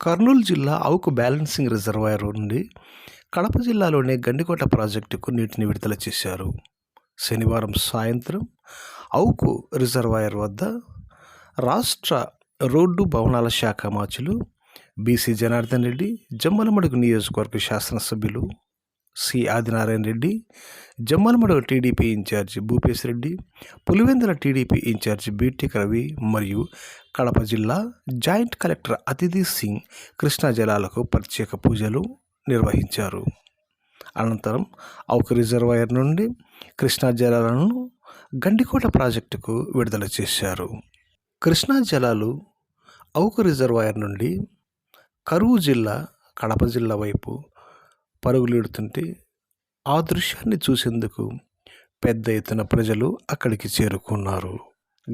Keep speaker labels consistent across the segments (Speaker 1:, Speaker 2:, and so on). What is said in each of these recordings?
Speaker 1: కర్నూలు జిల్లా Avuku balancing reservoir నుండి కడప జిల్లాలోని గండికోట ప్రాజెక్టుకు నీటిని విడుదల చేశారు. శనివారం సాయంత్రం అవుకు రిజర్వాయర్ వద్ద రాష్ట్ర రోడ్డు భవనాల శాఖ మాచులు బీసీ జనార్దన్ రెడ్డి జమ్మలమడుగు నియోజకవర్గ శాసనసభ్యులు C. Adinarayana Reddy Jammalamadugu TDP incharge Bhupesh Reddy Pulivendula TDP incharge B Tech Ravi మరియు కడప జిల్లా జాయింట్ కలెక్టర్ అతిథి సింగ్ కృష్ణా జలాలకు ప్రత్యేక పూజలు నిర్వహించారు. అనంతరం ఒక రిజర్వాయర్ నుండి కృష్ణా జలాలను గండికోట ప్రాజెక్టుకు విడుదల చేశారు. కృష్ణా జలాలు అవుకు రిజర్వాయర్ నుండి కరువు జిల్లా కడప జిల్లా వైపు పరుగులెడుతుంటే ఆ దృశ్యాన్ని చూసేందుకు పెద్ద ఎత్తున ప్రజలు అక్కడికి చేరుకున్నారు.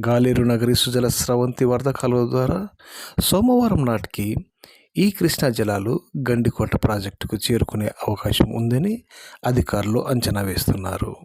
Speaker 1: గాలేరు నగరి సుజల స్రవంతి వరద కాలువ ద్వారా సోమవారం నాటికి ఈ కృష్ణా జలాలు గండికోట ప్రాజెక్టుకు చేరుకునే అవకాశం ఉందని అధికారులు అంచనా వేస్తున్నారు.